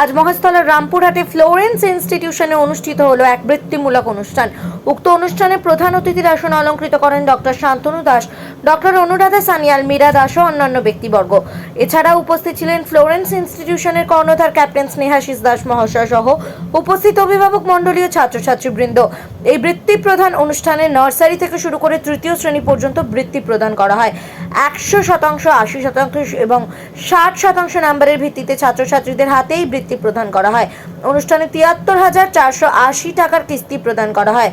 আজ মহেশতলার রামপুরহাটে ফ্লোরেন্স ইনস্টিটিউশনে অনুষ্ঠিত হলো এক বৃত্তিমূলক অনুষ্ঠান। উক্ত অনুষ্ঠানে প্রধান অতিথির আসন অলঙ্কৃত করেন ডক্টর শান্তনু দাস, ডক্টর অনুরাধা সানিয়াল, মীরা দাস ও অন্যান্য ব্যক্তিবর্গ। এছাড়া উপস্থিত ছিলেন ফ্লোরেন্স ইনস্টিটিউশনের কর্ণধার ক্যাপ্টেন স্নেহাশিস দাস মহাশয় সহ উপস্থিত অভিভাবক মণ্ডলীয় ছাত্রছাত্রীবৃন্দ। এই বৃত্তি প্রধান অনুষ্ঠানে নার্সারি থেকে শুরু করে তৃতীয় শ্রেণি পর্যন্ত বৃত্তি প্রদান করা হয়। একশো শতাংশ, আশি শতাংশ এবং ষাট শতাংশ নাম্বারের ভিত্তিতে ছাত্রছাত্রীদের হাতেই বৃত্তি প্রদান করা হয়। অনুষ্ঠানে তিয়াত্তর হাজার চারশো আশি টাকার কিস্তি প্রদান করা হয়।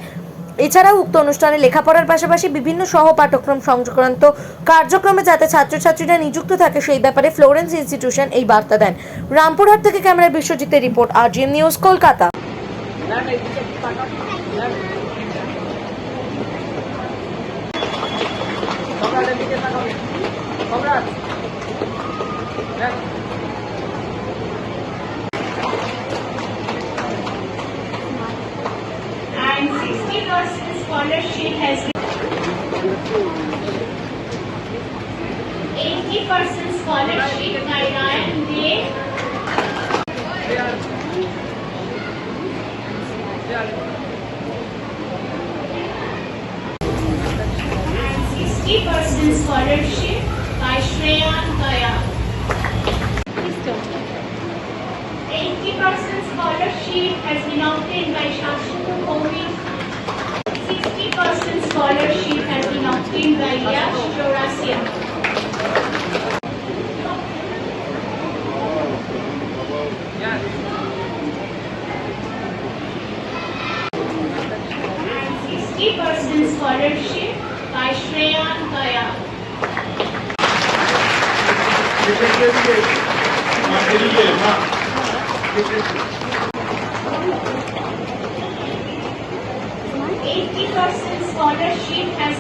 এছাড়াও উক্ত অনুষ্ঠানে লেখাপড়ার পাশাপাশি বিভিন্ন সহ পাঠ্যক্রম সংক্রান্ত কার্যক্রমে যাতে ছাত্রছাত্রীরা নিযুক্ত থাকে, সেই ব্যাপারে ফ্লোরেন্স ইনস্টিটিউশন এই বার্তা দেন। রামপুরহাট থেকে ক্যামেরায় বিশ্বজিতের report R news, Kolkata. Scholarship has been 80% scholarship by Ryan Day and 60% scholarship by Shreyan Kaya. 80% scholarship has been obtained by Shashinu Komi. in scholarship has been obtained by Yash Jorasia. Person scholarship by Shreya Kaya. 80% scholarship as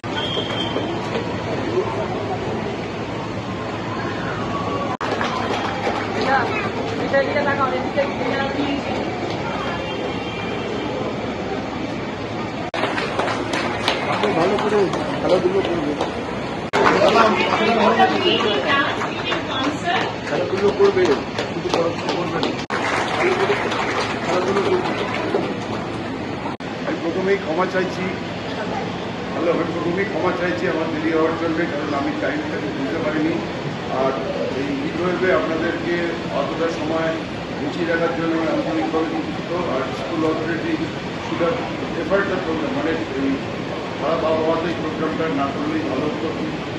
ভালো করে খেলাধুলো করবে খেলাধুলো করবে কিন্তু পড়াশোনা ক্ষমা চাইছি। হ্যালো আমি প্রথমেই ক্ষমা চাইছি, আমার দেরি হওয়ার জন্য, কারণ আমি টাইমটাকে বুঝতে পারিনি। আর এই ইভেবে আপনাদেরকে অতটা সময় গুছিয়ে রাখার জন্য আমি আন্তরিকভাবে দুঃখিত আর স্কুল অথরিটি শুধু এফার্টটা প্রোগ্রাম মানে এই খারাপ আবহাওয়াতে এই প্রোগ্রামটা না করলেই ভালো হতো।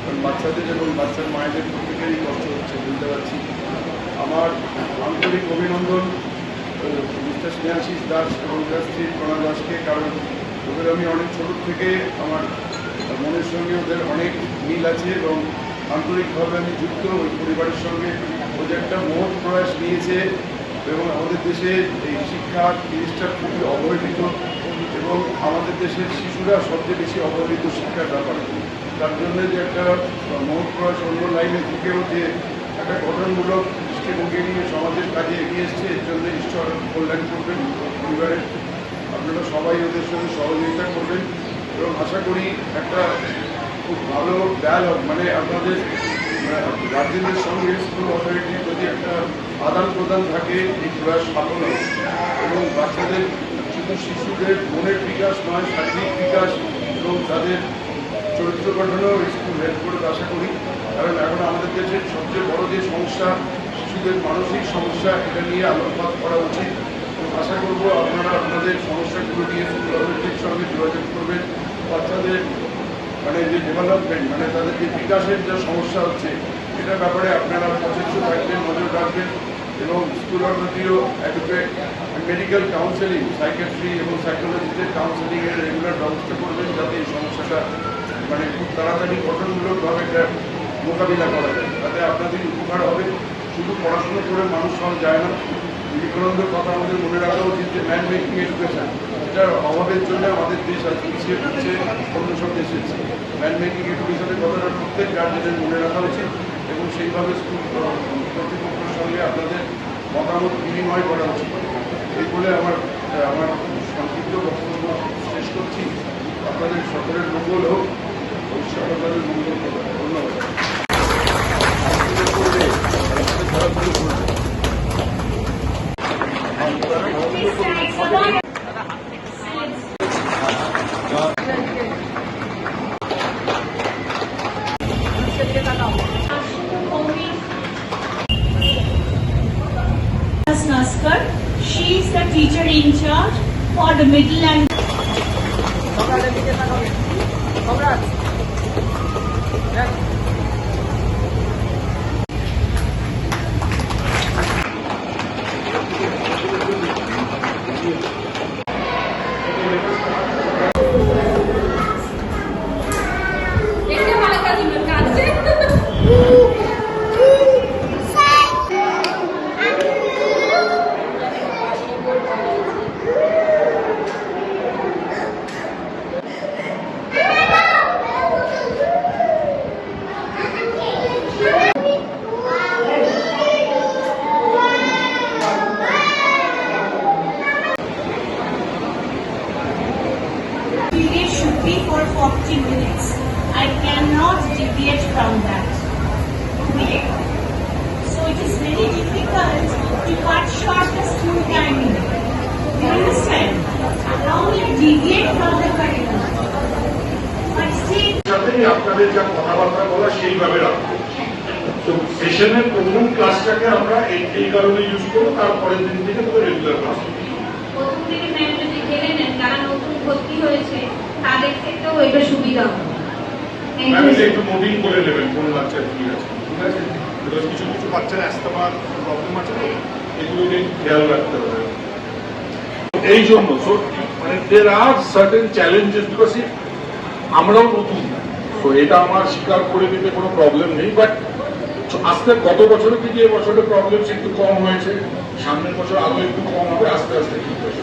কারণ বাচ্চাদের এবং বাচ্চার মায়েদের প্রত্যেকেরই কষ্ট হচ্ছে, বুঝতে পারছি। আমার আন্তরিক অভিনন্দন মিস্টার স্নেহাশিস দাস এবং তার স্ত্রী প্রণা দাসকে, কারণ ওদের আমি অনেক ছোট থেকে আমার মনের সঙ্গে ওদের অনেক মিল আছে এবং আন্তরিকভাবে আমি যুক্ত। ওই পরিবারের সঙ্গে ও যে একটা মহৎ প্রয়াস নিয়েছে এবং আমাদের দেশে এই শিক্ষা জিনিসটা খুবই অবহেলিত এবং আমাদের দেশের শিশুরা সবচেয়ে বেশি অবহেলিত শিক্ষার ব্যাপারে। তার জন্য যে একটা মহৎ প্রয়াস অন্য লাইনে থেকেও যে একটা গঠনমূলক দৃষ্টিভঙ্গি নিয়ে সমাজের কাজে এগিয়ে এসছে, এর জন্য ঈশ্বর কল্যাণ করবেন পরিবারের। আপনারা সবাই ওদের সঙ্গে সহযোগিতা করবেন এবং আশা করি একটা খুব ভালো ডায়ালগ মানে আপনাদের গার্জেনদের সঙ্গে স্কুল অথরিটির যদি একটা আদান প্রদান থাকে, এই প্রয়াস সফল হবে। এবং বাচ্চাদের, শুধু শিশুদের মনের বিকাশ নয়, শারীরিক বিকাশ এবং তাদের চরিত্র গঠনেও স্কুল হেল্প করবে আশা করি। কারণ এখন আমাদের দেশের সবচেয়ে বড় যে সমস্যা, শিশুদের মানসিক সমস্যা, এটা নিয়ে আলোকপাত করা উচিত। আশা করব আপনারা আপনাদের সমস্যাগুলো নিয়ে স্কুল সঙ্গে যোগাযোগ করবেন। বাচ্চাদের মানে যে ডেভেলপমেন্ট মানে তাদের যে বিকাশের যে সমস্যা হচ্ছে এটার ব্যাপারে আপনারা সচেষ্ট থাকবেন, নজর রাখবেন এবং স্কুল অথরিটিও অ্যাডভোকেট মেডিকেল কাউন্সেলিং সাইকেট্রি এবং সাইকোলজিস্টের কাউন্সেলিংয়ের রেগুলার ব্যবস্থা করবেন যাতে এই সমস্যাটা মানে খুব তাড়াতাড়ি গঠনমূলকভাবে এটা মোকাবিলা করা যায়। তাতে আপনাদের উপকার হবে। শুধু পড়াশোনা করে মানুষ সব যায় না। বিবেকানন্দের কথা আমাদের মনে রাখা উচিত যে ম্যান মেকিং এডুকেশন এটার অভাবের জন্য আমাদের দেশ আজ পিছিয়ে পড়ছে, অন্য সব দেশের ম্যান মেকিং এডুকেশনের কথাটা প্রত্যেক গার্জেনের মনে রাখা উচিত এবং সেইভাবে স্কুল কর্তৃপক্ষের সঙ্গে আপনাদের মতামত বিনিময় করা উচিত। এই বলে আমার আমার সংক্ষিপ্ত বক্তব্য শেষ করছি। আপনাদের সকলের মঙ্গল হোক। আপনাদের মঙ্গল ধন্যবাদ। She is the teacher in charge for the middle and 30 minutes. I cannot deviate from that. Okay? So it is very difficult to cut short the school timing. You understand? How will you deviate from the curriculum. But see. সেশনের প্রথম ক্লাসটাকে আমরা এই কারণে use করব তারপরের দিন থেকে regular class প্রথম থেকে ম্যাম যদি গেলেন তারা নতুন ভর্তি হয়েছে তাদের ক্ষেত্রেও এটা সুবিধা হবে। Thank ম্যাম you, এটা sir. একটু নোটিং করে নেবেন কোন বাচ্চার কি আছে ঠিক আছে? কিছু কিছু বাচ্চার অ্যাস্তমার প্রবলেম আছে তো এগুলোকে খেয়াল রাখতে হবে। এই জন্য সো মানে there are certain challenges because আমরাও নতুন তো এটা আমার স্বীকার করে দিতে কোনো প্রবলেম নেই বাট আস্তে গত বছরের থেকে এই বছরের প্রবলেম একটু কম হয়েছে সামনের বছর আরও একটু কম হবে আস্তে আস্তে ঠিক যাবে।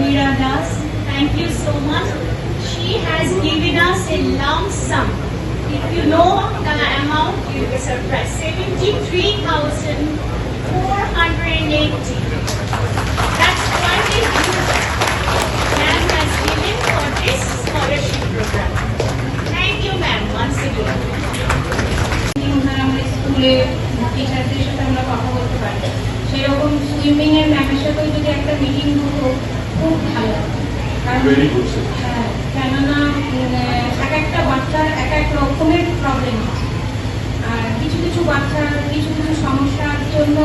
Meera Das. Thank you so much. She has given us a lump sum. If you know the amount, you'll be surprised. Seventy-three thousand four hundred and eighty. That's quite a huge ma'am has given for this scholarship program. Thank you ma'am, once again. ওখানে আমরা স্কুলে টিচারদের সাথে আমরা কথা বলতে পারি সেরকম সুইমিং এর ম্যামের সাথেও যদি একটা মিটিং হতো খুব ভালো ভেরি গুড হ্যাঁ, কেননা এক একটা বাচ্চার এক এক রকমের প্রবলেম আছে। আর কিছু কিছু বাচ্চার কিছু কিছু সমস্যার জন্য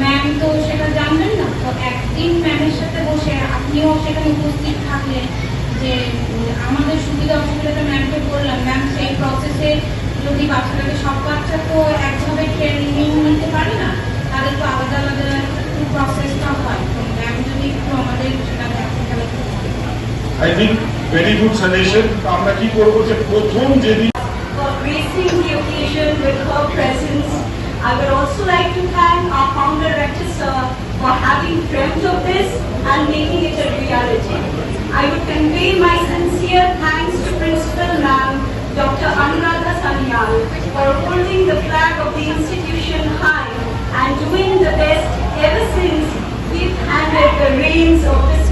ম্যাম তো সেটা জানবেন না। তো একদিন ম্যামের সাথে বসে আপনিও সেখানে উপস্থিত থাকলেন যে আমাদের সুবিধা অসুবিধাটা ম্যামকে বললাম। ম্যাম সেই প্রসেসে যদি বাচ্চাটাকে সব বাচ্চা তো একভাবে ট্রেনিং নিতে পারে না তাদের তো আলাদা আলাদা প্রসেসটা হয়। ম্যাম যদি একটু আমাদের I think very good suggestion আমরা কি করবো যে প্রথম যেদিন for gracing the occasion with her presence. I would also like to thank our founder Rector Sir for having dreamt of this and making it a reality. I would convey my sincere thanks to Principal Ma'am Dr. Anuradha Sanyal for holding the flag of the institution high and doing the best ever since we've handed the reins of the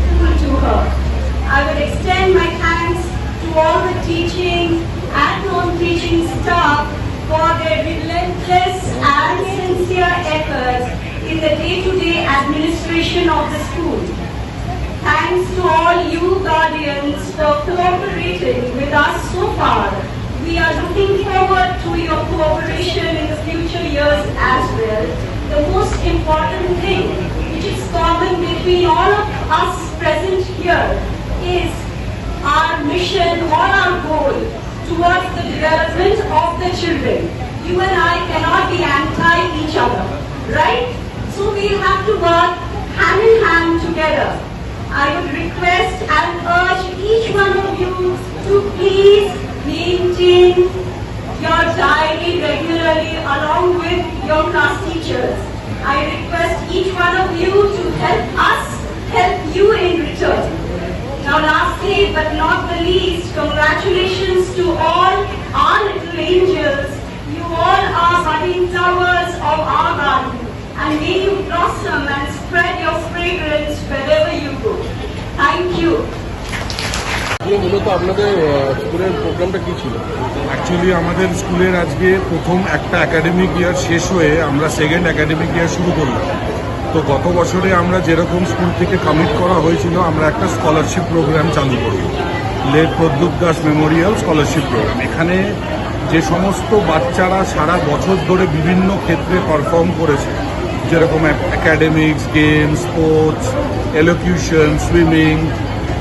for their relentless and sincere efforts in the day-to-day administration of the school. Thanks to all you guardians for cooperating with us so far. We are looking forward to your cooperation in the future years as well. The most important thing which is common between all of us present here is our mission or our goal towards the development of the children. You and I cannot be anti each other, right? So we have to work hand in hand together. I would request and urge each one of you to please maintain your diary regularly along with your class teachers. I request each one of you to help us help you in return. Now lastly but not the least, congratulations to all our little angels. You all are budding towers of our garden and may you blossom and spread your fragrance wherever you you. মূলত আপনাদের স্কুলের প্রোগ্রামটা কি ছিল actually আমাদের স্কুলের আজকে প্রথম একটা একাডেমিক ইয়ার শেষ হয়ে আমরা সেকেন্ড একাডেমিক ইয়ার শুরু করলাম তো গত বছরে আমরা যেরকম স্কুল থেকে কমিট করা হয়েছিল আমরা একটা স্কলারশিপ প্রোগ্রাম চালু করব late Pradyut Das memorial scholarship programme. এখানে যে সমস্ত বাচ্চারা সারা বছর ধরে বিভিন্ন ক্ষেত্রে পারফর্ম করেছে, যেরকম academics games sports elocution swimming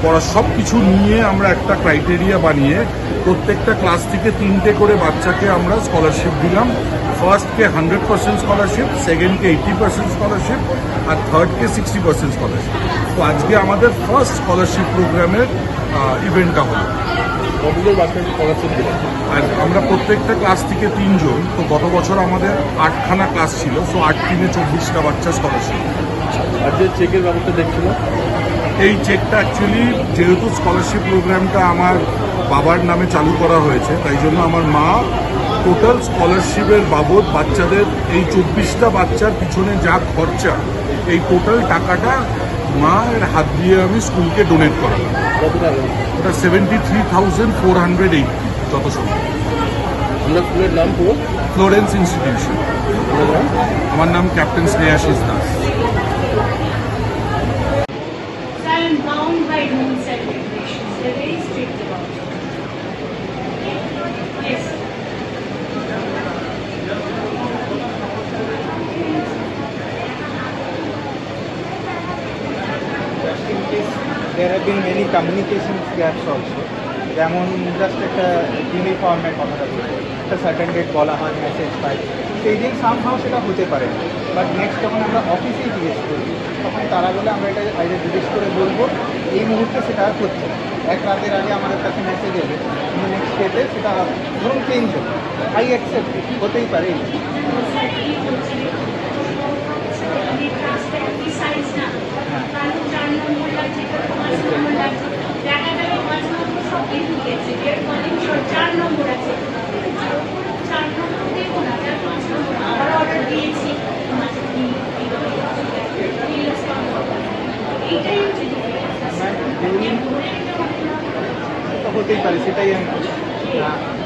পড়া সব কিছু নিয়ে আমরা একটা ক্রাইটেরিয়া বানিয়ে প্রত্যেকটা ক্লাস থেকে তিনটে করে বাচ্চাকে আমরা স্কলারশিপ দিলাম। ফার্স্টকে হান্ড্রেড পার্সেন্ট স্কলারশিপ সেকেন্ডকে এইটি পার্সেন্ট স্কলারশিপ, আর থার্ডকে সিক্সটি পার্সেন্ট স্কলারশিপ। তো আজকে আমাদের ফার্স্ট স্কলারশিপ প্রোগ্রামের ইভেন্টটা হলো। আর আমরা প্রত্যেকটা ক্লাস থেকে তিনজন, তো গত বছর আমাদের আটখানা ক্লাস ছিল সো আট তিনে চব্বিশটা বাচ্চা স্কলারশিপ আর যে চেকের ব্যবস্থা দেখছিল এই চেকটা অ্যাকচুয়ালি যেহেতু স্কলারশিপ প্রোগ্রামটা আমার বাবার নামে চালু করা হয়েছে, তাই জন্য আমার মা টোটাল স্কলারশিপের বাবদ বাচ্চাদের এই চব্বিশটা বাচ্চার পিছনে যা খরচা, এই টোটাল টাকাটা মায়ের হাত দিয়ে আমি স্কুলকে ডোনেট করালাম। ওটা seventy three thousand four hundred eight যত সম্ভব। আপনার স্কুলের নাম পুরো? Florence institution. আমার নাম captain Snehashis Das there have been many communication gaps also. যেমন জাস্ট একটা ইউনিফর্মের কথাটা বলব একটা সার্টেন ডেট বলা হয় মেসেজ পাই। সেই দিন সামহাও সেটা হতে পারে। বাট নেক্সট যখন আমরা অফিসে জিজ্ঞেস করি, তখন তারা বলে, আমরা এটা আইডে জিজ্ঞেস করে বলব। এই মুহূর্তে সেটা আর হচ্ছে এক রাতের আগে আমাদের কাছে মেসেজ এলে। নেক্সট ডেতে সেটা ধরুন চেঞ্জ হলো। আই অ্যাকসেপ্ট হতেই পারে হতেই পারে সেটাই আমি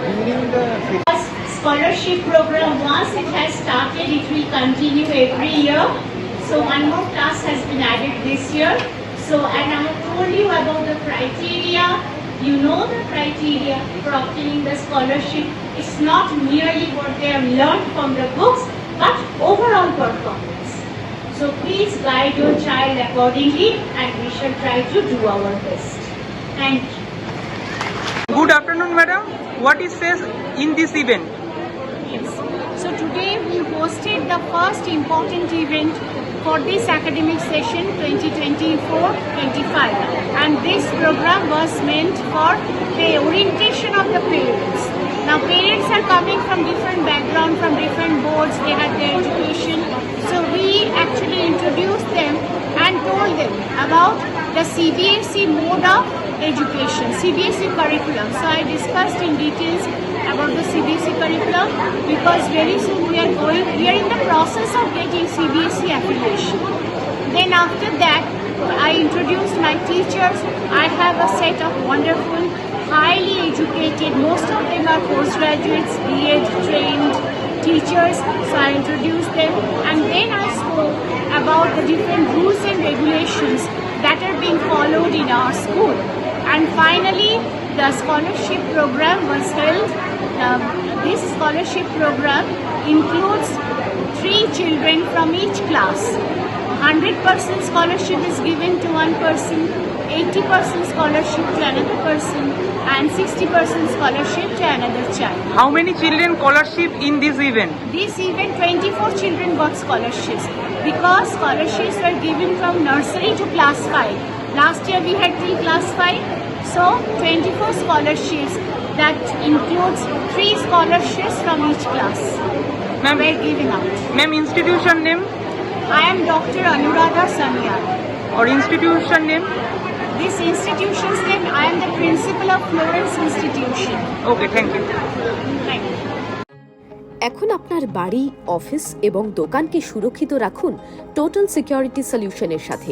during the scholarship program once it has started it will continue every year so one more class has been added this year so and i have told you about the criteria you know the criteria for obtaining the scholarship it's not merely what they have learned from the books but overall performance so please guide your child accordingly and we shall try to do our best thank you Good afternoon, madam. What is says in this event? Yes. So today we hosted the first important event for this academic session 2024-25 and this program was meant for the orientation of the parents. Now parents are coming from different background, from different boards, they had their education. So we actually introduced them and told them about the CBSE mode of education, CBSE curriculum. So I discussed in details about the CBSE curriculum because very soon we are going, we are in the process of getting CBSE affiliation. Then after that, I introduced my teachers. I have a set of wonderful, highly educated, most of them are postgraduates, BEd trained teachers. So I introduced them and then I spoke about the different rules and regulations that are being followed in our school. And finally, the scholarship program was held. Um, this scholarship program includes three children from each class. 100% scholarship is given to one person, 80% scholarship to another person, and 60% scholarship to another child. How many children scholarship in this event? This event, 24 children got scholarships because scholarships were given from nursery to class 5. Last year we had three class 5, so 24 scholarships that includes three scholarships from each class Ma'am, were given out. ma'am, institution name I am Dr. Anuradha Sanyal. or institution name? This institution's name, I am the principal of Florence Institution. Okay, thank you. Thank you. এখন আপনার বাড়ি office এবং দোকানকে সুরক্ষিত রাখুন total security সলিউশনের সাথে